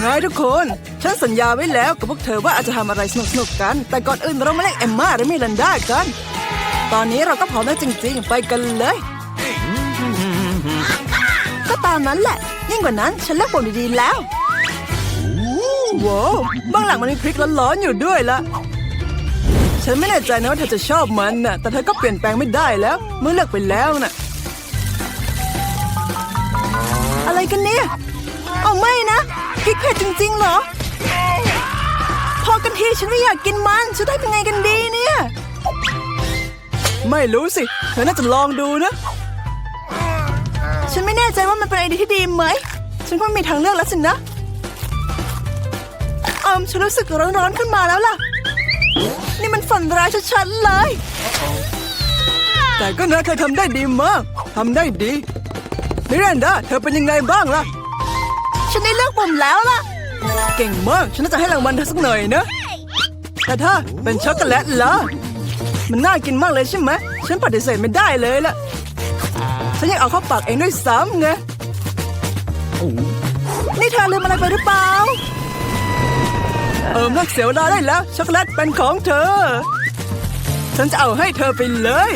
ไงทุกคน ฉันสัญญาไว้แล้วกับพวกเธอว่าอาจจะทำอะไรสนุกๆกัน แต่ก่อนอื่นเรามาเล่นเอมมาและมิลันดากัน ตอนนี้เราก็พร้อมแล้วจริงๆ ไปกันเลย ก็ตามนั้นแหละ ยิ่งกว่านั้นฉันเลือกปุ่มดีๆแล้วว้าวบ้างหลังมันมีพริกร้อนๆอยู่ด้วยละฉันไม่แน่ใจนะว่าเธอจะชอบมันน่ะ แต่เธอก็เปลี่ยนแปลงไม่ได้แล้ว เมื่อเลือกไปแล้วน่ะ อะไรกันเนี่ย เอาไม่นะ พริกเผ็ดจริง ๆ เหรอ พอกันทีฉันไม่อยากกินมันจะได้เป็นไงกันดีเนี่ย ไม่รู้สิเธอน่าจะลองดูนะ ฉันไม่แน่ใจว่ามันเป็นไอเดียที่ดีไหม ฉันก็มีทางเลือกแล้วสินะอืมฉันรู้สึกร้อนๆขึ้นมาแล้วล่ะ นี่มันฝันร้ายชัดๆเลย แต่ก็นะเธอทำได้ดีมากทำได้ดีมิรันดาเธอเป็นยังไงบ้างล่ะ ฉันได้เลือกปุ่มแล้วล่ะ เก่งมาก ฉันน่าจะให้รางวัลเธอสักหน่อยนะ แต่ถ้าเป็นช็อกโกแลตล่ะ มันน่ากินมากเลยใช่ไหม ฉันปฏิเสธไม่ได้เลยล่ะ ฉันยังเอาเข้าปากเองด้วยซ้ำไง นี่เธอลืมอะไรไปหรือเปล่า เอิมเลิกเสียเวลาได้แล้ว ช็อกโกแลตเป็นของเธอ ฉันจะเอาให้เธอไปเลย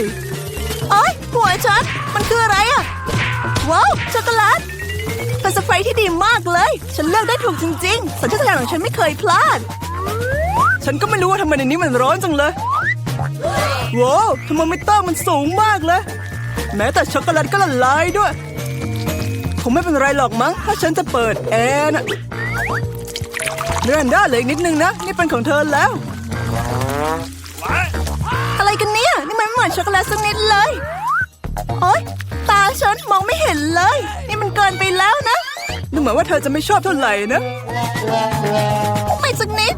โอ้ยหัวฉัน มันคืออะไรอะว้าว ช็อกโกแลต เป็นสเปรย์ที่ดีมากเลย ฉันเลือกได้ถูกจริงๆสัญชาตญาณของฉันไม่เคยพลาด ฉันก็ไม่รู้ว่าทำไมในนี้มันร้อนจังเลยว้าวทำไมไม่ต้องมันสูงมากเลย แม้แต่ช็อกโกแลตก็ละลายด้วยคงไม่เป็นไรหรอกมั้ง ถ้าฉันจะเปิดแอร์น่ะเรนด้าเหลยนิดนึงนะ นี่เป็นของเธอแล้ว อะไรกันเนี่ย นี่มันไม่เหมือนช็อกโกแลตสักนิดเลย โอ๊ยตาฉันมองไม่เห็นเลย นี่มันเกินไปแล้วนะ ดูเหมือนว่าเธอจะไม่ชอบเท่าไหร่นะ ไม่สักนิด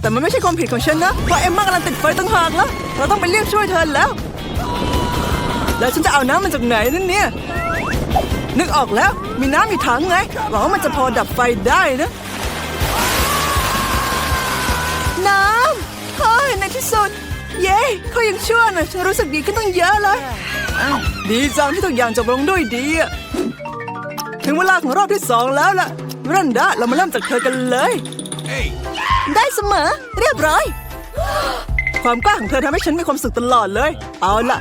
แต่มันไม่ใช่ความผิดของฉันนะเพราะเอ็มมากำลังติดไฟตั้งหากแล้ว เราต้องไปเรียกช่วยเธอแล้ว แล้วฉันจะเอาน้ำมาจากไหนนั่นเนี่ย นึกออกแล้ว มีน้ำมีถังไงหวังว่ามันจะพอดับไฟได้นะ น้ำเฮ้ยในที่สุด เย้เขายังชั่วนะฉันรู้สึกดีขึ้นตั้งเยอะเลย ดีจังที่ทุกอย่างจบลงด้วยดีอะถึงเวลาของรอบที่สองแล้วล่ะรันดาเรามาเริ่มจากเธอกันเลยได้เสมอ เรียบร้อย ความกล้าของเธอทำให้ฉันมีความสุขตลอดเลย เอาล่ะ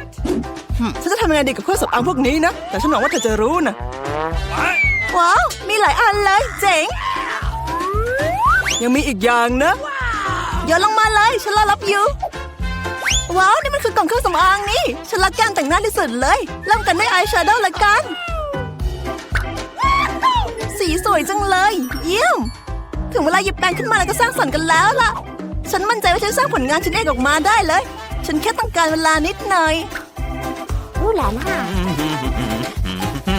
หึฉันจะทำยังไงดีกับเครื่องสำอางพวกนี้นะ แต่ฉันหวังว่าเธอจะรู้นะว้าว มีหลายอันเลยเจ๋ง ยังมีอีกอย่างนะโยนลงมาเลย ฉันรอรับอยู่ ว้าวนี่มันคือกล่องเครื่องสำอางนี่ ฉันรักการแต่งหน้าที่สุดเลย เริ่มกันด้วยอายแชโดว์ละกัน สีสวยจังเลย เยี่ยม ถึงเวลาหยิบแปรงขึ้นมาแล้วก็สร้างสรรค์กันแล้วล่ะ ฉันมั่นใจว่าฉันสร้างผลงานชิ้นเอกออกมาได้เลย ฉันแค่ต้องการเวลานิดหน่อย Ooh la la.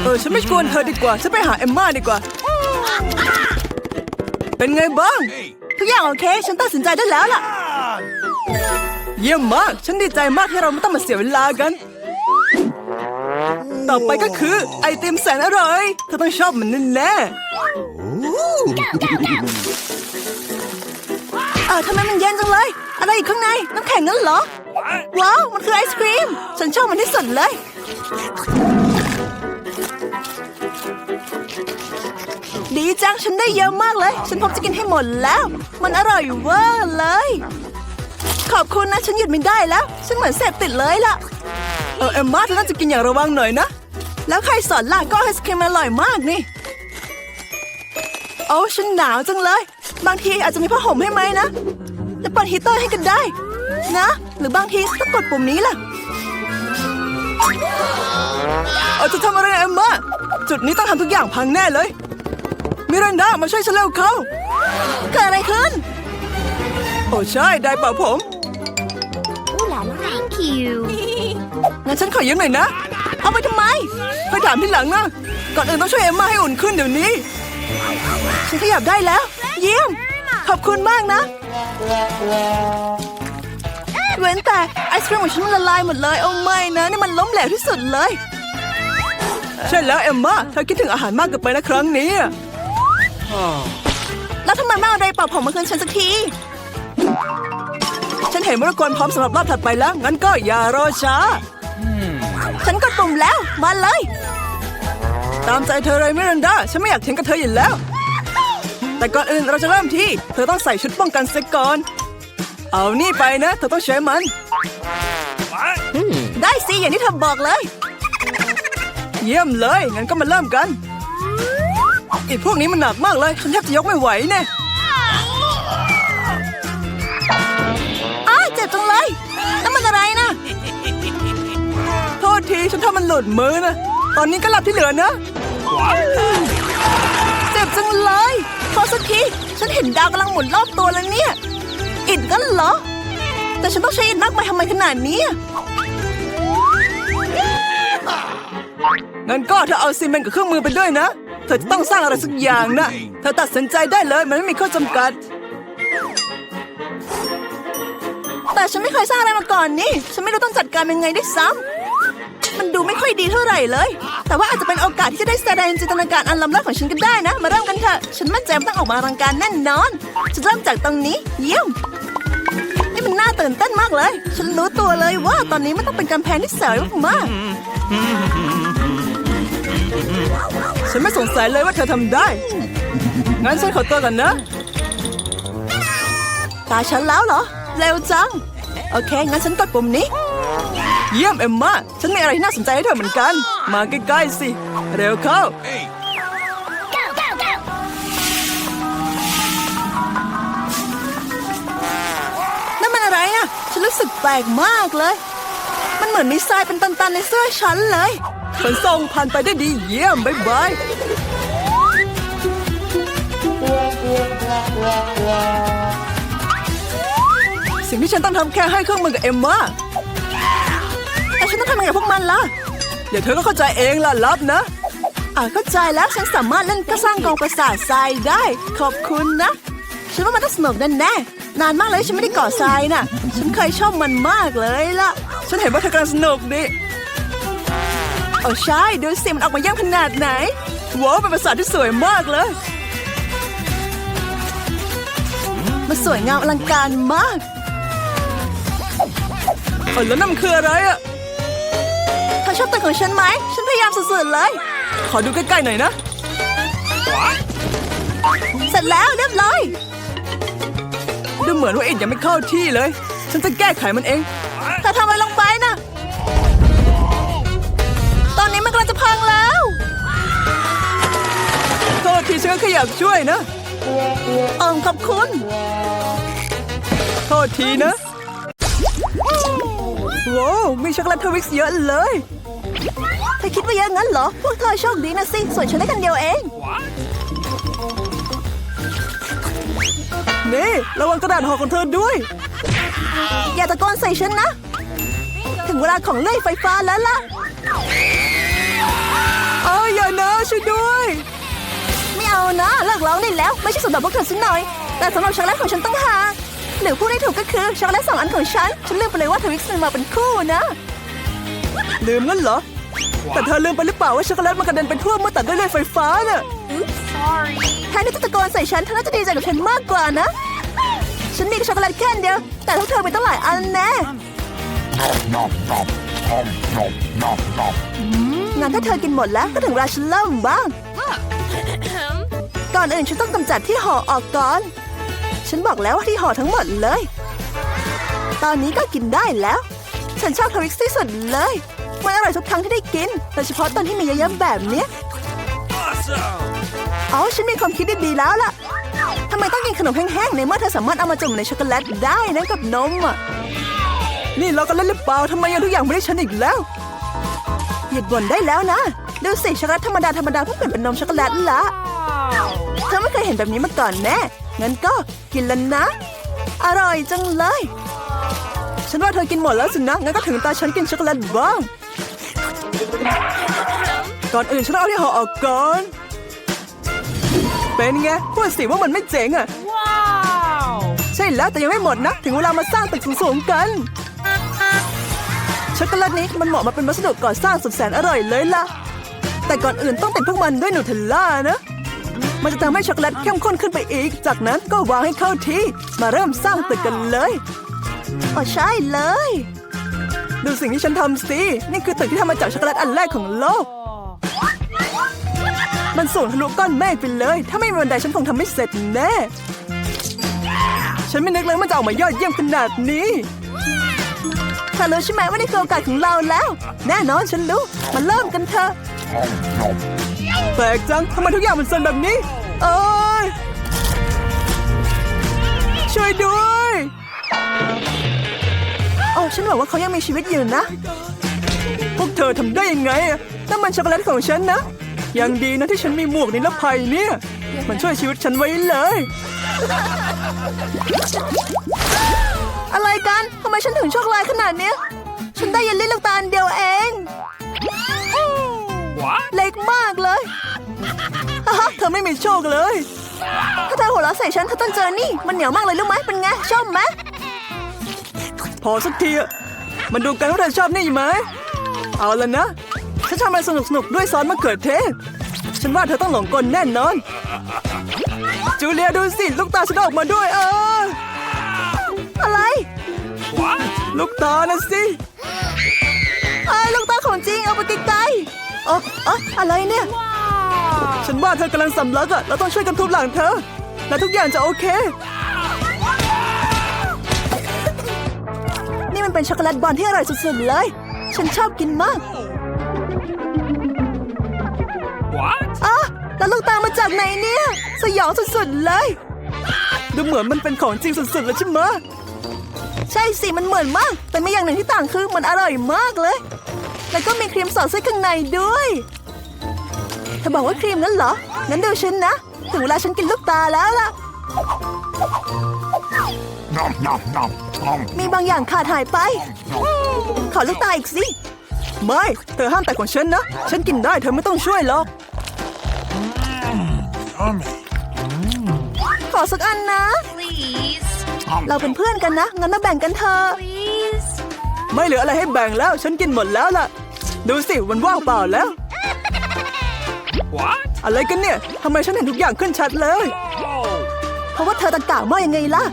เออฉันไม่ชวนเธอดีกว่าฉันไปหาเอมม่าดีกว่า เป็นไงบ้าง ทุกอย่างโอเค ฉันตัดสินใจได้แล้วล่ะ เยี่ยมมาก ฉันดีใจมากที่เราไม่ต้องมาเสียเวลากัน ต่อไปก็คือไอติมแสนอร่อย เธอต้องชอบมันแน่ๆเออทำไมมันเย็นจังเลย อะไรอยู่ข้างใน น้ำแข็งงั้นเหรอ ว้าว มันคือไอศครีม ฉันชอบมันที่สุดเลย ดีจัง ฉันได้เยอะมากเลย ฉันพร้อมจะกินให้หมดแล้ว มันอร่อยเวอร์เลย ขอบคุณนะ ฉันหยุดไม่ได้แล้ว ฉันเหมือนเสพติดเลยล่ะ เออเอมมาเธอน่าจะกินอย่างระวังหน่อยนะ แล้วใครสอนล่ะก็ไอศครีมอร่อยมากนี่ โอ้ฉันหนาวจังเลย บางทีอาจจะมีผ้าห่มให้ไหมนะแล้วเปิดฮีเตอร์ให้กันได้ นะ หรือบางทีต้องกดปุ่มนี้ล่ะเอาจะทำอะไรเอมมาจุดนี้ต้องทำทุกอย่างพังแน่เลย มิรันดามาช่วยฉันเร็วเข้าเกิดอะไรขึ้น โอ้ใช่ ได้เป่าผม you. งั้นฉันขอยืมหน่อยนะ เอาไปทำไมไปถามที่หลังนะ ก่อนอื่นต้องช่วยเอมมาให้อุ่นขึ้นเดี๋ยวนี้ ฉันขยับได้แล้ว เยี่ยม ขอบคุณมากนะ เว้นแต่ไอศครีมของฉันมันละลายหมดเลย โอ้ไม่นะนี่มันล้มเหลวที่สุดเลย ใช่แล้วเอมมาเธอคิดถึงอาหารมากเกินไปนะครั้งนี้ แล้วทำไมไม่เอาไดเป่าผมมาคืนฉันสักที นเห็นว่ารกวนพร้อมสำหรับรอบถัดไปแล้ว งั้นก็อย่ารอช้า ฉันกดปุ่มแล้ว มาเลย ตามใจเธอเลยมิรันดา ฉันไม่อยากเถียงกับเธออยู่แล้ว แต่ก่อนอื่นเราจะเริ่มที่ เธอต้องใส่ชุดป้องกันเสียก่อน เอานี่ไปนะ เธอต้องใช้มัน ได้สิ อย่างที่เธอบอกเลย เยี่ยมเลย งั้นก็มาเริ่มกันไอ้พวกนี้มันหนักมากเลย ฉันแทบจะยกไม่ไหวแน่อ้าเจ็บจังเลยนั่นมันอะไรนะ โทษทีฉันทำมันหลุดมือนะ ตอนนี้ก็หลับที่เหลือนะ เจ็บจังเลยพอสักทีฉันเห็นดาวกำลังหมุนรอบตัวแล้วเนี่ย อิดกันเหรอ แต่ฉันต้องใช้อิดมากมายทำไมขนาดนี้ งั้นก็เธอเอาซีเมนต์กับเครื่องมือไปด้วยนะ เธอจะต้องสร้างอะไรสักอย่างนะ เธอตัดสินใจได้เลยมันไม่มีข้อจำกัด แต่ฉันไม่เคยสร้างอะไรมาก่อนนี่ ฉันไม่รู้ต้องจัดการยังไงด้วยซ้ำมันดูไม่ค่อยดีเท่าไหร่เลย แต่ว่าอาจจะเป็นโอกาสที่จะได้แสดงจินตนาการอันล้ำเลิศของฉันก็ได้นะ มาเริ่มกันเถอะ ฉันมั่นใจว่าต้องออกมาอลังการแน่นอน จะเริ่มจากตรงนี้ เยี่ยม นี่มันน่าตื่นเต้นมากเลย ฉันรู้ตัวเลยว่าตอนนี้มันต้องเป็นการแพนที่สวยมากๆฉันไม่สงสัยเลยว่าเธอทำได้ งั้นฉันขอตัวกันนะ ตาฉันแล้วเหรอ เร็วจัง โอเค งั้นฉันกดปุ่มนี้ เยี่ยมเอมมาฉันมีอะไรที่น่าสนใจให้เธอเหมือนกัน มาใกล้ๆสิ เร็วเข้า Go, go, go! นั่นมันอะไรอะฉันรู้สึกแปลกมากเลย มันเหมือนมีทรายเป็นตันๆในเสื้อฉันเลยขนส่งผ่านไปได้ดีเยี่ยม บ๊ายบาย สิ่งที่ฉันต้องทำแค่ให้เครื่องมือกับเอ็มมาแต่ฉันต้องทำยังไงกับพวกมันล่ะ เดี๋ยวเธอก็เข้าใจเองล่ะรับนะ อ่าเข้าใจแล้วฉันสามารถเล่นก็สร้างกองประสาททรายได้ ขอบคุณนะ ฉันว่ามันต้องสนุกแน่แน่นานมากเลยฉันไม่ได้ก่อทรายน่ะ ฉันเคยชอบมันมากเลยล่ะ ฉันเห็นว่าเธอกำลังสนุกดิโอ้ใช่ดูสิมันออกมาเยี่ยมขนาดไหนว้าวเป็นประสาทที่สวยมากเลยมันสวยงามอลังการมาก เออแล้วนั่นมันคืออะไรอะเธอชอบตึกของฉันไหม ฉันพยายามสุดๆเลย ขอดูใกล้ๆหน่อยนะ เสร็จแล้วเรียบร้อยดูเหมือนว่าอิดยังไม่เข้าที่เลย ฉันจะแก้ไขมันเองเธอทำอะไรลงไปนะ ตอนนี้มันกำลังจะพังแล้วโทษทีฉันก็แค่อยากช่วยนะออมขอบคุณ โทษทีนะ ว้าวมีช็อกโกแลตทวิกซ์เยอะเลยเธอคิดว่าเยอะงั้นเหรอ พวกเธอโชคดีนะสิ ส่วนฉันได้คันเดียวเอง นี่ ระวังกระดาษห่อของเธอด้วย อย่าตะโกนใส่ฉันนะ ถึงเวลาของเลื่อยไฟฟ้าแล้วล่ะเอ้ยอย่านะช่วยด้วย ไม่เอานะเลิกร้องได้แล้ว ไม่ใช่สำหรับพวกเธอสักหน่อย แต่สำหรับช็อกโกแลตของฉันตั้งหาก หรือพูดได้ถูกก็คือช็อกโกแลตสองอันของฉัน ฉันลืมไปเลยว่าทวิกซ์มันมาเป็นคู่นะ ลืมงั้นเหรอ แต่เธอลืมไปหรือเปล่าว่าช็อกโกแลตมันกระเด็นไปทั่วเมื่อตัดด้วยเลื่อยไฟฟ้าน่ะ Sorry. แทนที่จะตะโกนใส่ฉันเธอน่าจะดีใจกับฉันมากกว่านะ ฉันมีช็อกโกแลตแค่อันเดียว แต่พวกเธอมีตั้งหลายอันแน่งั้นถ้าเธอกินหมดแล้วก็ถึงเวลาฉันเริ่มบ้าง ก่อนอื่นฉันต้องกำจัดที่ห่อออกก่อน ฉันบอกแล้วว่าที่ห่อทั้งหมดเลย ตอนนี้ก็กินได้แล้ว ฉันชอบทวิกซ์ที่สุดเลย มันอร่อยทุกครั้งที่ได้กิน โดยเฉพาะตอนที่มีเยอะๆแบบเนี้ยอ๋อ ฉันมีความคิดดีๆแล้วล่ะ ทำไมต้องกินขนมแห้งๆ ในเมื่อเธอสามารถเอามาจุ่มในช็อกโกแลตได้นะกับนมอะ นี่เรากันเล่นหรือเปล่าทำไมยังทุกอย่างไม่ได้ฉันอีกแล้ว หยุดบ่นได้แล้วนะ ดูสิช็อกโกแลตธรรมดาธรรมดาเพิ่งเปลี่ยนเป็นนมช็อกโกแลตละเธอไม่เคยเห็นแบบนี้มาก่อนแน่ งั้นก็กินแล้วนะ อร่อยจังเลย ฉันว่าเธอกินหมดแล้วสินะ งั้นก็ถึงตาฉันกินช็อกโกแลตบ้าง ก่อนอื่นฉันเอาที่ห่อออกก่อน เป็นไงพูดสิว่ามันไม่เจ๋งอะ Wow! ใช่แล้วแต่ยังไม่หมดนะ ถึงเวลามาสร้างตึกสูงๆกันช็อกโกแลตนี้มันเหมาะมาเป็นวัสดุก่อสร้างสุดแสนอร่อยเลยล่ะ แต่ก่อนอื่นต้องติดพวกมันด้วยนูเทลล่านะ มันจะทำให้ช็อกโกแลตเข้มข้นขึ้นไปอีก จากนั้นก็วางให้เข้าที่ มาเริ่มสร้างตึกกันเลยอ๋อใช่เลย ดูสิ่งที่ฉันทำสิ นี่คือตึกที่ทำมาจากช็อกโกแลตอันแรกของโลก มันสูงทะลุก้อนเมฆไปเลย ถ้าไม่มีบันไดฉันคงทำไม่เสร็จแน่ ฉันไม่นึกเลยมันจะออกมายอดเยี่ยมขนาดนี้เธอรู้ใช่ไหมว่านี่คือโอกาสของเราแล้ว แน่นอนฉันรู้ มาเริ่มกันเถอะ แปลกจังทำไมทุกอย่างมันสั่นแบบนี้ เอ้ย ช่วยด้วยโอ้ฉันบอกว่าเขายังมีชีวิตอยู่นะ พวกเธอทำได้ยังไงอะนั่นมันช็อกโกแลตของฉันนะ ยังดีนะที่ฉันมีหมวกนิรภัยเนี่ย มันช่วยชีวิตฉันไว้เลย อะไรกัน ทำไมฉันถึงโชคร้ายขนาดเนี้ย ฉันได้เยันลิ้นลูกตาลเดียวเอง What? เล็กมากเลยฮ่าฮ่าเธอไม่มีโชคเลย ถ้าเธอหัวเราะใส่ฉันเธอต้องเจอนี่ มันเหนียวมากเลยรู้ไหมเป็นไงชอบไหมพอสักทีอะมันดูกันว่าเธอชอบนี่ไหม เอาละนะ ฉันทำอะไรสนุกๆด้วยซอสมะเขือเทศ ฉันว่าเธอต้องหลงกลแน่นอน จูเลียดูสิ ลูกตาฉันออกมาด้วยเออ อะไร What? ลูกตานะสิไอ้ยลูกตาของจริงเอาไปไกลๆ เออเอะอะไรเนี่ย ฉันว่าเธอกำลังสำลักอะเราต้องช่วยกันทุบหลังเธอ และทุกอย่างจะโอเค นี่มันเป็นช็อกโกแลตบอลที่อร่อยสุดๆเลย ฉันชอบกินมาก What? อะแล้วลูกตามาจากไหนเนี่ย สยองสุดๆเลย ดูเหมือนมันเป็นของจริงสุดๆเลยใช่ไหมะ ใช่สิมันเหมือนมาก แต่ไม่อย่างหนึ่งที่ต่างคือมันอร่อยมากเลย แล้วก็มีครีมสอดไส้ข้างในด้วยเธอบอกว่าครีมนั้นเหรอ งั้นดูฉันนะ ถึงเวลาฉันกินลูกตาแล้วล่ะ Nom nom nom nom มีบางอย่างขาดหายไป ขอลูกตาอีกสิ ไม่ เธอห้ามแต่ของฉันนะ ฉันกินได้เธอไม่ต้องช่วยหรอก yummy. ขอสักอันนะ Please. Nom เราเป็นเพื่อนกันนะ งั้นมาแบ่งกันเถอะ Please. ไม่เหลืออะไรให้แบ่งแล้ว ฉันกินหมดแล้วล่ะ ดูสิมันว่างเปล่าแล้ว What? อะไรกันเนี่ยทำไมฉันเห็นทุกอย่างขึ้นชัดเลย Oh. เพราะว่าเธอตะกะมากยังไงล่ะ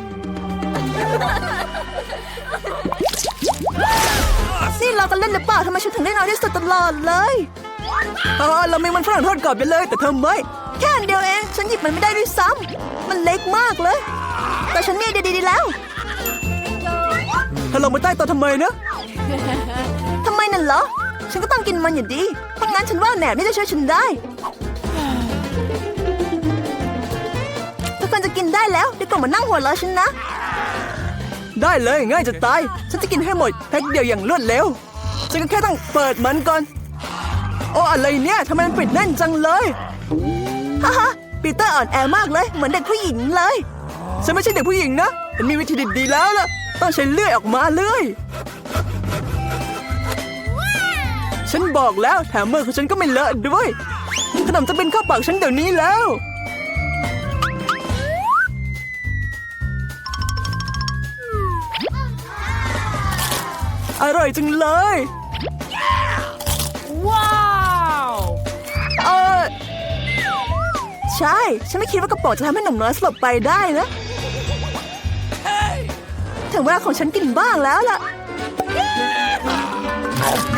นี่เรากันเล่นหรือเปล่าทำไมฉันถึงได้น้อยที่สุดตลอดเลยเออเรามีมันฝรั่งทอดกรอบไปเลย แต่เธอไม่ แค่อันเดียวเอง ฉันหยิบมันไม่ได้ด้วยซ้ำมันเล็กมากเลย แต่ฉันมีไอเดียดีๆแล้วเธอลงมาใต้โต๊ะทำไมนะทำไมนั่นเหรอ ฉันก็ต้องกินมันอยู่ดีเพราะงั้นฉันว่าแหนบนี่จะช่วยฉันได้ ทุกคนจะกินได้แล้วเดี๋ยวก่อนมานั่งหัวเราะฉันนะ ได้เลยง่ายจะตาย ฉันจะกินให้หมดแพ็คเดียวอย่างรวดเร็ว ฉันก็แค่ต้องเปิดมันก่อน โอ้อะไรเนี่ยทำไมมันปิดแน่นจังเลยฮ่าฮ่าปีเตอร์อ่อนแอมากเลย เหมือนเด็กผู้หญิงเลย ฉันไม่ใช่เด็กผู้หญิงนะฉันมีวิธีดีๆแล้วล่ะ ต้องใช้เลื่อยออกมาเลื่อย ฉันบอกแล้วแถมมือของฉันก็ไม่เลอะด้วย ขนมจะเป็นเข้าปากฉันเดี๋ยวนี้แล้ว อร่อยจังเลย Wow. เออใช่ ฉันไม่คิดว่ากระป๋องจะทำให้หนุ่มน้อยสลบไปได้นะถึงเวลาของฉันกินบ้างแล้วล่ะ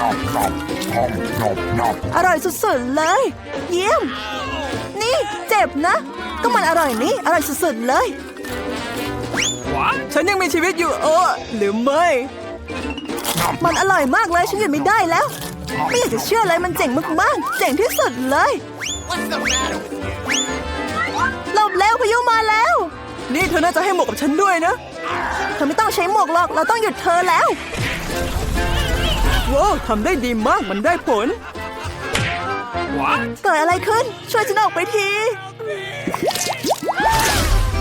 nom nom nom nom nom nom. อร่อยสุดๆเลย เยี่ยม นี่เจ็บนะ ก็มันอร่อยนี่ อร่อยสุดๆเลย ฉันยังมีชีวิตอยู่เออหรือไม่ มันอร่อยมากเลยฉันหยุดไม่ได้แล้ว ไม่อยากจะเชื่อเลยมันเจ๋งมากๆ เจ๋งที่สุดเลยหลบแล้วพายุมาแล้ว นี่เธอน่าจะให้หมวกกับฉันด้วยนะ เธอไม่ต้องใช้หมวกหรอก เราต้องหยุดเธอแล้ว ว้าวทำได้ดีมากมันได้ผล What? เกิดอะไรขึ้น ช่วยฉันออกไปที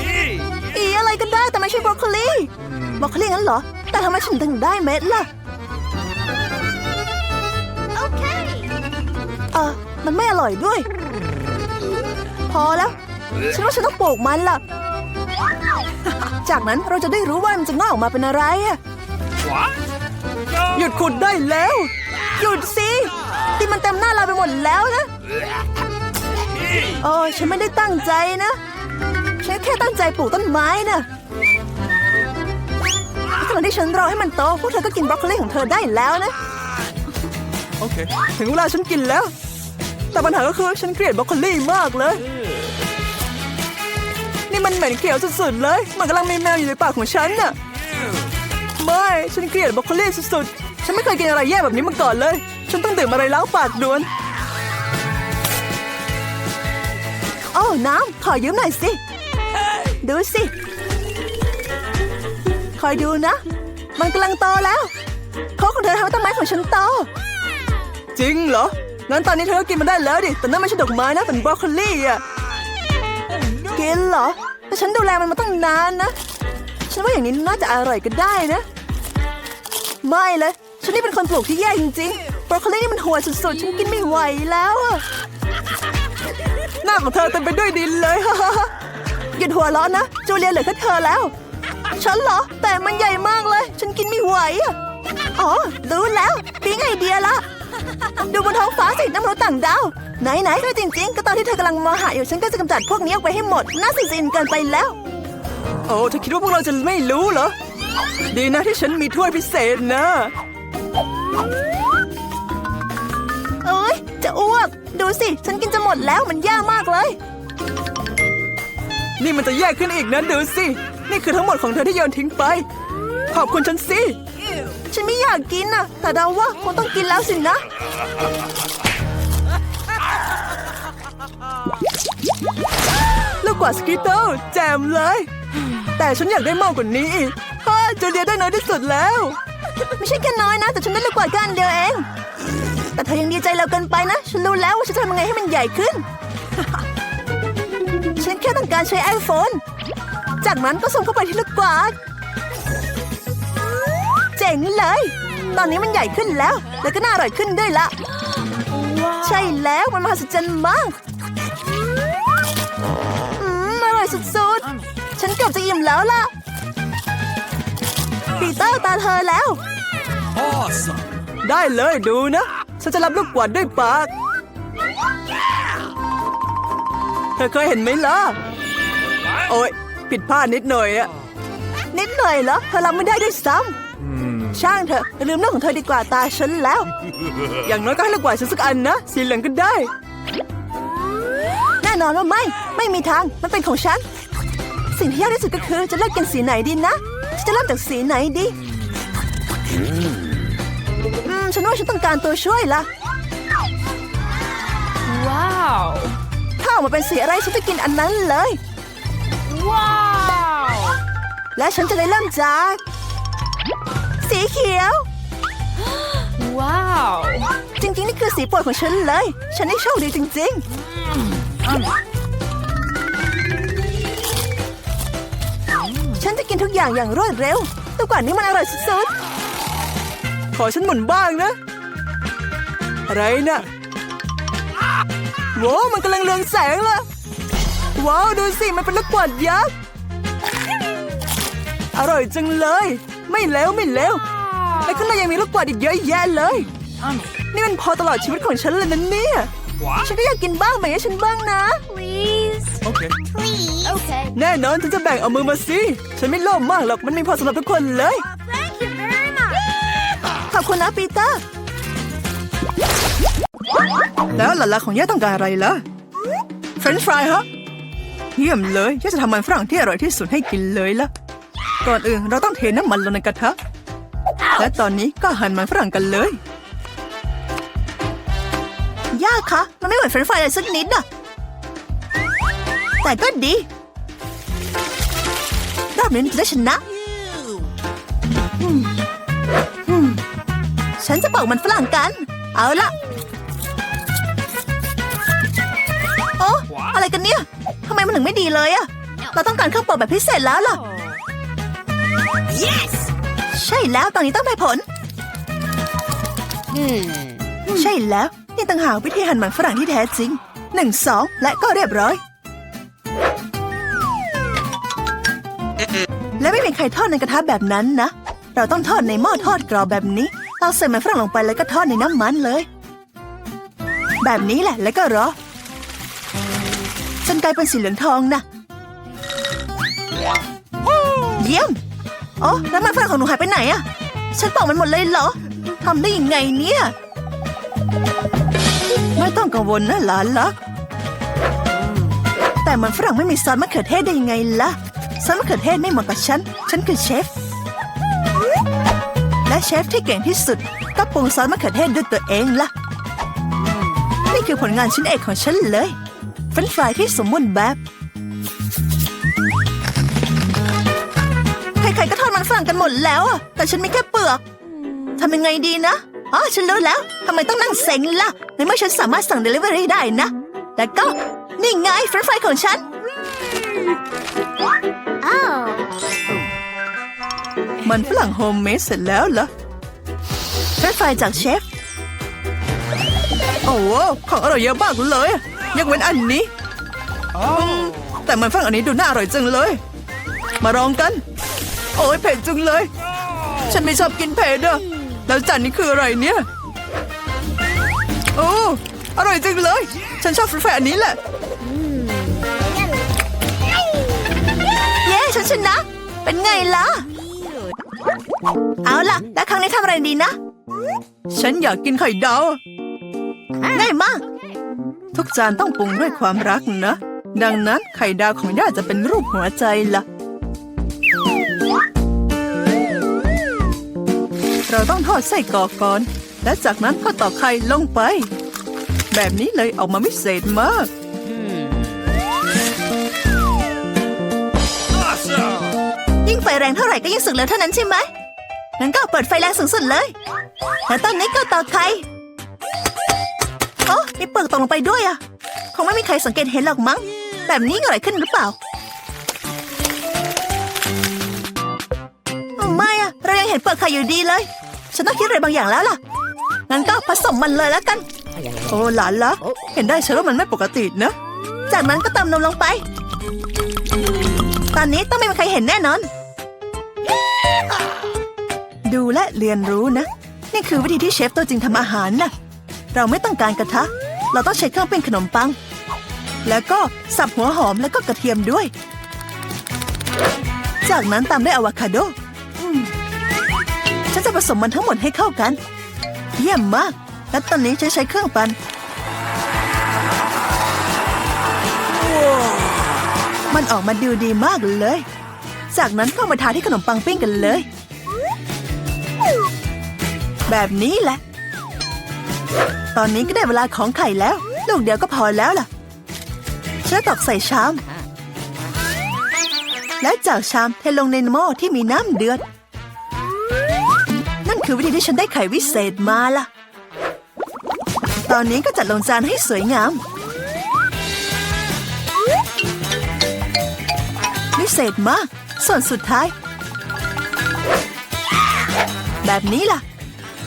Hey. อีอะไรก็ได้แต่ไม่ใช่บรอกโคลีบรอกโคลีงั้นเหรอ แต่ทำไมฉันถึงได้เม็ดล่ะ Okay. เออมันไม่อร่อยด้วย พอแล้ว ฉันว่าฉันต้องปลูกมันล่ะ จากนั้นเราจะได้รู้ว่ามันจะงอกออกมาเป็นอะไรอะ What? หยุดขุดได้แล้ว หยุดสิที่มันเต็มหน้าเราไปหมดแล้วนะโอ้ฉันไม่ได้ตั้งใจนะฉันแค่ตั้งใจปลูกต้นไม้นะขณะที่ฉันรอให้มันโตพวกเธอก็กินบรอกโคลีของเธอได้แล้วนะ โอเค ถึงเวลาฉันกินแล้ว แต่ปัญหาก็คือฉันเกลียดบรอกโคลี่มากเลย นี่มันเหม็นเขียวสุดๆเลย มันกำลังมีแมวอยู่ในปากของฉันน่ะ ไม่ ฉันเกลียดบรอกโคลี่สุดๆ ฉันไม่เคยกินอะไรแย่แบบนี้มาก่อนเลย ฉันต้องดื่มอะไรล้างปากด่วน โอ้น้ำขอยืมหน่อยสิ ดูสิ คอยดูนะ มันกำลังโตแล้วโคกของเธอทำให้ต้นไม้ของฉันโต จริงเหรอ งั้นตอนนี้เธอก็กินมันได้แล้วดิ แต่นั่นไม่ใช่ดอกไม้นะเป็นบรอกโคลี่อะกินเหรอ แต่ฉันดูแลมันมาตั้งนานนะ ฉันว่าอย่างนี้น่าจะอร่อยก็ได้นะ ไม่เลยฉันนี่เป็นคนปลูกที่แย่จริงๆบรอกโคลีนี่มันหัวสุดๆ ฉันกินไม่ไหวแล้วอะหน้าของเธอเต็มไปด้วยดินเลยหยุดหัวเร้อนนะ จูเลียเหลือแค่เธอแล้ว ฉันเหรอ แต่มันใหญ่มากเลย ฉันกินไม่ไหวอะอ๋อ รู้แล้วปิ๊งไอเดียละ ดูบนท้องฟ้าสิน้ำมนุษย์ต่างดาวไหนไหนๆก็จริง ๆ ก็ตอนที่เธอกำลังมองหาอยู่ฉันก็จะกำจัดพวกนี้ออกไปให้หมด น่าสิสินเกินไปแล้ว โอ้เธอคิดว่าพวกเราจะไม่รู้เหรอ ดีนะที่ฉันมีถ้วยพิเศษนะ เอ้ย จะอ้วก ดูสิ ฉันกินจะหมดแล้วมันย่ามากเลย นี่มันจะแย่ขึ้นอีกนะดูสิ นี่คือทั้งหมดของเธอที่โยนทิ้งไป ขอบคุณฉันสิ ฉันไม่อยากกินนะแต่เดาว่าคงต้องกินแล้วสินะ ลูกกว่าดสกิตเตลแจมเลย แต่ฉันอยากได้มากกว่านี้อีกฮ่าจูเลียได้น้อยที่สุดแล้ว ไม่ใช่แค่น้อยนะ แต่ฉันได้ลูกกว่าดแค่อันเดียวเอง แต่เธอยังดีใจเราเกินไปนะ ฉันรู้แล้วว่าฉันจะทำยังไงให้มันใหญ่ขึ้น ฉันแค่ต้องการใช้ไอโฟน จากนั้นก็ส่งเข้าไปที่ลูกกวาดเจ๋งเลย ตอนนี้มันใหญ่ขึ้นแล้ว แล้วก็น่าอร่อยขึ้นด้วยละ ใช่แล้วมันมหัศจรรย์มากอืมอร่อยสุดๆ ฉันเกือบจะอิ่มแล้วล่ะ ปีเตอร์ตาเธอแล้ว Awesome. ได้เลยดูนะ ฉันจะรับลูกกวาดด้วยปาก เธอเคยเห็นไหมล่ะ โอ๊ยผิดพลาดนิดหน่อยอะนิดหน่อยเหรอเธอรับไม่ได้ด้วยซ้ำช่างเถอะลืมเรื่องของเธอดีกว่าตาฉันแล้ว อย่างน้อยก็ให้ลูกกวาดฉันสักอันนะ สีเหลืองก็ได้ แน่นอนว่าไม่ ไม่มีทาง มันเป็นของฉัน สิ่งที่ยากที่สุดก็คือจะเลือกกินสีไหนดีนะฉันจะเริ่มจากสีไหนดีอืมฉันว่าฉันต้องการตัวช่วยละ Wow. ถ้าออกมาเป็นสีอะไรฉันจะกินอันนั้นเลย Wow. และฉันจะได้เริ่มจาก สีเขียว Wow. จริงๆ นี่คือสีโปรดของฉันเลย ฉันนี่โชคดีจริง ๆ ฉันจะกินทุกอย่างอย่างรวดเร็วตัวกว่านี้มันอร่อยสุดๆ ขอฉันหมุนบ้างนะ อะไรนะ่ะว้าวมันกำลังเรืองแสงเลยว้าวดูสิ มันเป็นลูกกวาดยักษ์ อร่อยจังเลย ไม่เลวไม่เลวและข้างในยังมีลูกกวาดอีกเยอะแยะเลย นี่มันพอตลอดชีวิตของฉันเลยนะเนี่ย What? ฉันก็อยากกินบ้างแบ่งให้ฉันบ้างนะ Please. Okay. Please. Okay. แน่นอนฉันจะแบ่งเอามือมาสิ ฉันไม่โลภมากหรอก มันมีพอสำหรับทุกคนเลย Thank you very much. ขอบคุณนะปีเตอร์ แล้วหลานๆของย่าต้องการอะไรล่ะเฟรนช์ฟรายฮะ เยี่ยมเลยย่าจะทำมันฝรั่งที่อร่อยที่สุดให้กินเลยล่ะ ก่อนอื่นเราต้องเทน้ำมันลงในกระทะ และตอนนี้ก็หั่นมันฝรั่งกันเลยยากคะ มันไม่เหมือนเฟรนช์ฟรายเลยสักนิดอะ แต่ก็ดีรอบนี้จะได้ชนะ ฉันจะเป่ามันฝรั่งกัน เอาละโอ้อะไรกันเนี่ยทำไมมันถึงไม่ดีเลยอะเราต้องการเครื่องเป่าแบบพิเศษแล้วล่ะ yes ใช่แล้วตอนนี้ต้องได้ผล ใช่แล้ว นี่ต่างหากวิธีหั่นมันฝรั่งที่แท้จริงหนึ่งสองและก็เรียบร้อย และไม่มีใครทอดในกระทะแบบนั้นนะ เราต้องทอดในหม้อทอดกรอบแบบนี้เอาใส่มันฝรั่งลงไปแล้วก็ทอดในน้ำมันเลย แบบนี้แหละแล้วก็รอจนกลายเป็นสีเหลืองทองนะเยี่ยมอ๋อแล้วมันฝรั่งของหนูหายไปไหนอะฉันป่ามันหมดเลยเหรอทำได้ยังไงเนี่ย ไม่ต้องกังวลนะหลานลักแต่มันฝรั่งไม่มีซอสมะเขือเทศได้ยังไงล่ะ ซอสมะเขือเทศไม่เหมาะกับฉัน ฉันคือเชฟ และเชฟที่เก่งที่สุด ก็ปรุงซอสมะเขือเทศด้วยตัวเองล่ะ นี่คือผลงานชิ้นเอกของฉันเลย เฟรนช์ฟรายที่สมบูรณ์แบบ ใครๆก็ทอดมันฝรั่งกันหมดแล้วอะแต่ฉันมีแค่เปลือกทำยังไงดีนะ อ๋อ ฉันรู้แล้ว ทำไมต้องนั่งเซ็งล่ะ ในเมื่อฉันสามารถสั่งเดลิเวอรี่ได้นะ แล้วก็ นี่ไงเฟรนช์ฟรายของฉัน Oh. มันฝรั่งโฮมเมดเสร็จแล้วเหรอเฟรนช์ฟรายจากเชฟ โอ้โหของอร่อยเยอะมากเลย ยังเว้นอันนี้ Oh. แต่มันฝรั่งอันนี้ดูน่าอร่อยจังเลย มาลองกัน โอ้ยเผ็ดจังเลย ฉันไม่ชอบกินเผ็ดอะแล้วจานนี้คืออะไรเนี่ย โอ้อร่อยจังเลย ฉันชอบฟรนช์ฟรายอันนี้แหละเย้ ฉันชนะ เป็นไงล่ะ เอาล่ะ แล้วครั้งนี้ทำอะไรดีนะ ฉันอยากกินไข่ดาวง่ายมาก ทุกจานต้องปรุงด้วยความรักนะ ดังนั้นไข่ดาวของย่าจะเป็นรูปหัวใจละเราต้องทอดไส้กรอกก่อน และจากนั้นก็ตอกไข่ลงไป แบบนี้เลยออกมาวิเศษมาก แรงเท่าไหร่ก็ยิ่งสุกเร็วเท่านั้นใช่ไหมงั้นก็เปิดไฟแรงสูงสุดเลย แล้วตอนนี้ก็ตอกไข่โอ้มีเปลือกตกลงไปด้วยอะ คงไม่มีใครสังเกตเห็นหรอกมั้ง แบบนี้เกิดอะไรขึ้นหรือเปล่าไม่อะเรายังเห็นเปลือกไข่อยู่ดีเลย ฉันต้องคิดอะไรบางอย่างแล้วล่ะ งั้นก็ผสมมันเลยแล้วกัน โอ้หลานละเห็นได้ชื่อว่ามันไม่ปกตินะ จากนั้นก็เติมนมลงไป ตอนนี้ต้องไม่มีใครเห็นแน่นอน ดูและเรียนรู้นะ นี่คือวิธีที่เชฟตัวจริงทำอาหารนะเราไม่ต้องการกระทะ เราต้องใช้เครื่องปิ้งขนมปัง แล้วก็สับหัวหอมแล้วก็กระเทียมด้วย จากนั้นตามด้วยอะวคาโดอืมฉันจะผสมมันทั้งหมดให้เข้ากัน เยี่ยมมาก และตอนนี้ฉันใช้เครื่องปั่นมันออกมาดูดีมากเลย จากนั้นก็มาทาที่ขนมปังปิ้งกันเลย แบบนี้แหละ ตอนนี้ก็ได้เวลาของไข่แล้ว ลูกเดียวก็พอแล้วล่ะฉันจะตอกใส่ชาม และจากชามเทลงในหม้อที่มีน้ำเดือด นั่นคือวิธีที่ฉันได้ไข่วิเศษมาล่ะ ตอนนี้ก็จัดลงจานให้สวยงามวิเศษมาก ส่วนสุดท้าย แบบนี้ล่ะ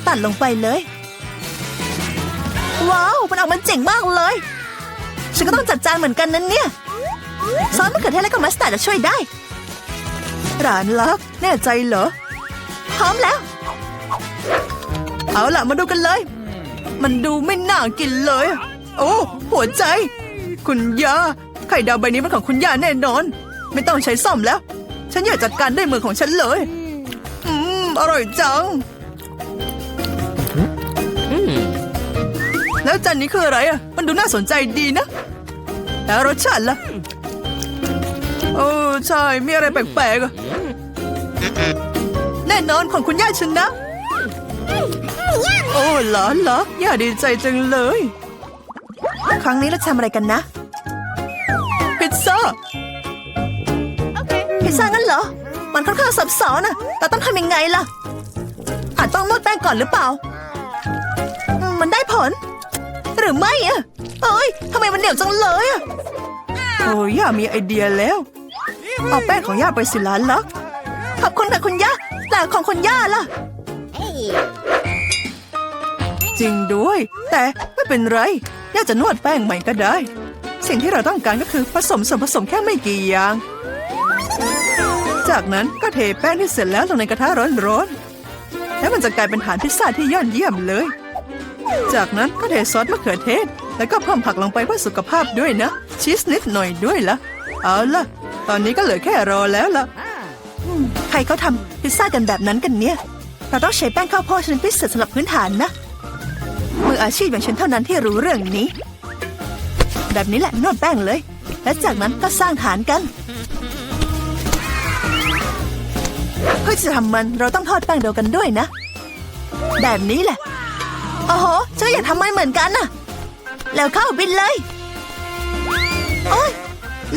ตัดลงไปเลย ว้าวมันออกมาเจ๋งมากเลย ฉันก็ต้องจัดจานเหมือนกันนั้นเนี่ยซอสมะเขือเทศและก็มัสตาร์ดจะช่วยได้ ร้านลับแน่ใจเหรอ พร้อมแล้ว เอาล่ะมาดูกันเลย มันดูไม่น่ากินเลย โอ้ หัวใจ คุณย่าไข่ดาวใบนี้เป็นของคุณย่าแน่นอน ไม่ต้องใช้ซ่อมแล้ว ฉันอยากจัดการด้วยมือของฉันเลย อืม อร่อยจัง แล้วจานนี้คืออะไรอะ มันดูน่าสนใจดีนะ แล้วรสชาติล่ะโอ้ใช่ มีอะไรแปลกๆอะ แน่นอนของคุณย่าฉันนะ โอ้เหรอเหรอย่าดีใจจังเลย ครั้งนี้เราทำอะไรกันนะ พิซซ่า พิซซ่างั้นเหรอ มันค่อนข้างซับซ้อนอะเราต้องทำยังไงล่ะ อาจต้องนวดแป้งก่อนหรือเปล่า มันได้ผล หรือไม่อะเอ้ยทำไมมันเหนียวจังเลยอะโอ้ยย่ามีไอเดียแล้ว เอาแป้งของย่าไปสิล้านละขอบคุณค่คุณย่าแต่ของคุณย่าล่ะจริงด้วย แต่ไม่เป็นไรย่าจะนวดแป้งใหม่ก็ได้ สิ่งที่เราต้องการก็คือผสมส่วนผสมแค่ไม่กี่อย่าง จากนั้นก็เทแป้งที่เสร็จแล้วลงในกระทะร้อนๆ แล้วมันจะกลายเป็นฐานพิซซ่าที่ยอดเยี่ยมเลย จากนั้นก็เทซอสมะเขือเทศ แล้วก็เพิ่มผักลงไปเพื่อสุขภาพด้วยนะ ชีสนิดหน่อยด้วยละเอาล่ะ ตอนนี้ก็เหลือแค่รอแล้วล่ะใครเขาทำพิซซ่ากันแบบนั้นกันเนี่ย เราต้องใช้แป้งข้าวโพดชนิดพิเศษสำหรับพื้นฐานนะ มืออาชีพอย่างฉันเท่านั้นที่รู้เรื่องนี้ แบบนี้แหละนวดแป้งเลย และจากนั้นก็สร้างฐานกัน เพื่อจะทำมันเราต้องทอดแป้งเดียวกันด้วยนะ แบบนี้แหละโอ้โหฉันอยากทำมันเหมือนกันน่ะ แล้วเข้าบินเลยโอ้ย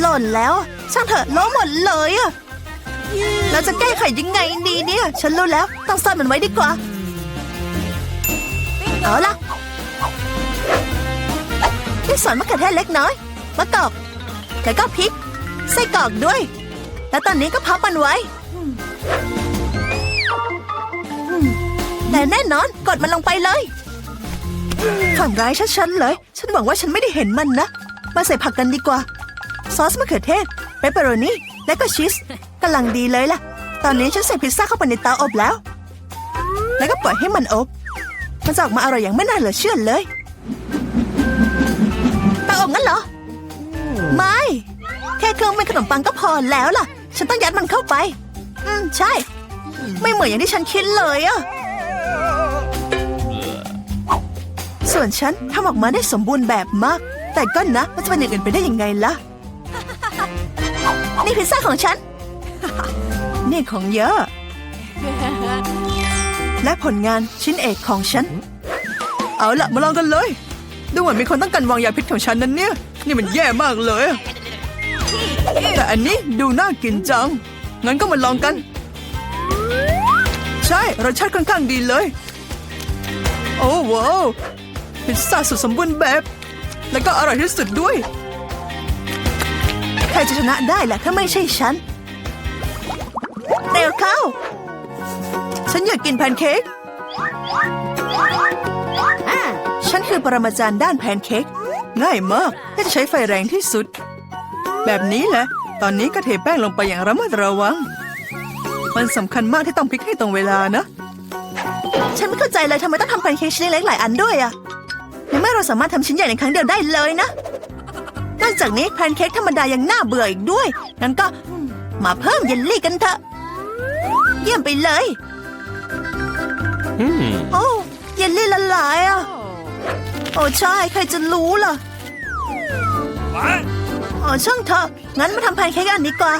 หล่นแล้ว ช่างเถอะล้มหมดเลยอะเราจะแก้ไขยังไงดีเนี่ย ฉันรู้แล้ว ต้องซ่อนมันไว้ดีกว่า เอาละที่สอนมะเขือเทศเล็กน้อยมะกอกแล้วก็พริกไส้กรอกด้วย แล้วตอนนี้ก็พับมันไว้ แต่แน่นอนกดมันลงไปเลยฝันร้ายชัดๆเลย ฉันหวังว่าฉันไม่ได้เห็นมันนะ มาใส่ผักกันดีกว่า ซอสมะเขือเทศเปปเปอโรนีและก็ชีสกำลังดีเลยล่ะ ตอนนี้ฉันใส่พิซซ่าเข้าไปในเตาอบแล้ว แล้วก็ปล่อยให้มันอบ มันจะออกมาอร่อยอย่างไม่น่าเหลือเชื่อเลยเตาอบงั้นเหรอ ไม่ แค่เครื่องเป็นขนมปังก็พอแล้วล่ะ ฉันต้องยัดมันเข้าไป อืมใช่ ไม่เหมือนอย่างที่ฉันคิดเลยอะส่วนฉันทำออกมาได้สมบูรณ์แบบมาก แต่ก็นะมันจะเป็นอย่างอื่นไปได้ยังไงล่ะ นี่พิซซ่าของฉัน นี่ของเยอะ และผลงานชิ้นเอกของฉัน เอาละมาลองกันเลย ดูเหมือนมีคนต้องการวางยาพิษของฉันนั้นเนี่ย นี่มันแย่มากเลยอะแต่อันนี้ดูน่ากินจัง งั้นก็มาลองกัน ใช่รสชาติค่อนข้างดีเลย โอ้ว้าวพิซซ่าสุดสมบูรณ์แบบ แล้วก็อร่อยที่สุดด้วยใครจะชนะได้ล่ะถ้าไม่ใช่ฉันเร็วเข้า ฉันอยากกินแพนเค้กฉันคือปรมาจารย์ด้านแพนเค้กง่ายมากแค่ใช้ไฟแรงที่สุด แบบนี้แหละ ตอนนี้ก็เทแป้งลงไปอย่างระมัดระวัง มันสำคัญมากที่ต้องพลิกให้ตรงเวลานะ ฉันไม่เข้าใจเลยทำไมต้องทำแพนเค้กชิ้นเล็กๆหลายอันด้วยอะในเมื่อเราสามารถทำชิ้นใหญ่ในครั้งเดียวได้เลยนะนอกจากนี้แพนเค้กธรรมดายังน่าเบื่ออีกด้วยงั้นก็มาเพิ่มเยลลี่กันเถอะ เยี่ยมไปเลย Hmm. โอ้เยลลี่ละลายอะ โอ้ใช่ ใครจะรู้ล่ะ What? โอ้ช่างเถอะ งั้นมาทำแพนเค้กอันนี้กว่า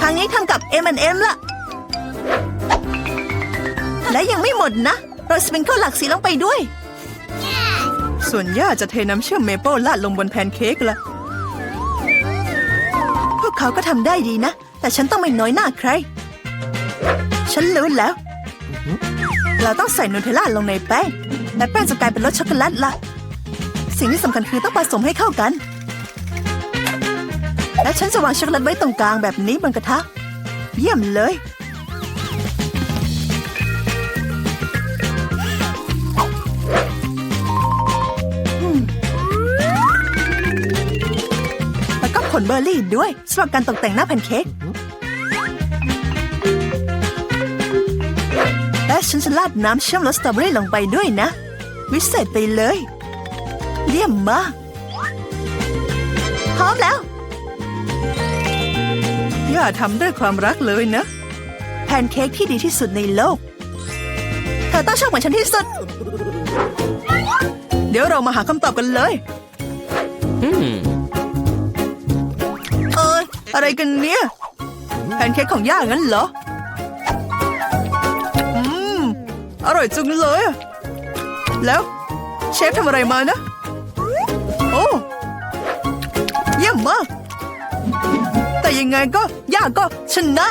ครั้งนี้ทำกับ M&M ละและยังไม่หมดนะ เราสปริงเกิลหลักสีลงไปด้วย ส่วนย่าจะเทน้ำเชื่อมเมเปิลราดลงบนแพนเค้กละพวกเขาก็ทำได้ดีนะ แต่ฉันต้องไม่น้อยหน้าใคร ฉันรู้แล้ว เราต้องใส่นูเทลล่าลงในแป้งและแป้งจะกลายเป็นรสช็อกโกแลตละ สิ่งที่สำคัญคือต้องผสมให้เข้ากัน และฉันจะวางช็อกโกแลตไว้ตรงกลางแบบนี้บนกระทะ เยี่ยมเลย แล้วก็ผลเบอร์รี่ด้วยสำหรับการตกแต่งหน้าแพนเค้ก และฉันจะราดน้ำเชื่อมรสสตรอเบอรี่ลงไปด้วยนะ วิเศษไปเลย เยี่ยมมาก พร้อมแล้ว อย่าทำด้วยความรักเลยนะ แพนเค้กที่ดีที่สุดในโลก เธอต้องชอบเหมือนฉันที่สุด เดี๋ยวเรามาหาคำตอบกันเลย Hmm. เอออะไรกันเนี่ย แพนเค้กของย่างั้นเหรอ อืม อร่อยจังเลยอะแล้วเชฟทำอะไรมานะ โอ้ เยี่ยมมาก แต่ยังไงก็ย่าก็ชนะ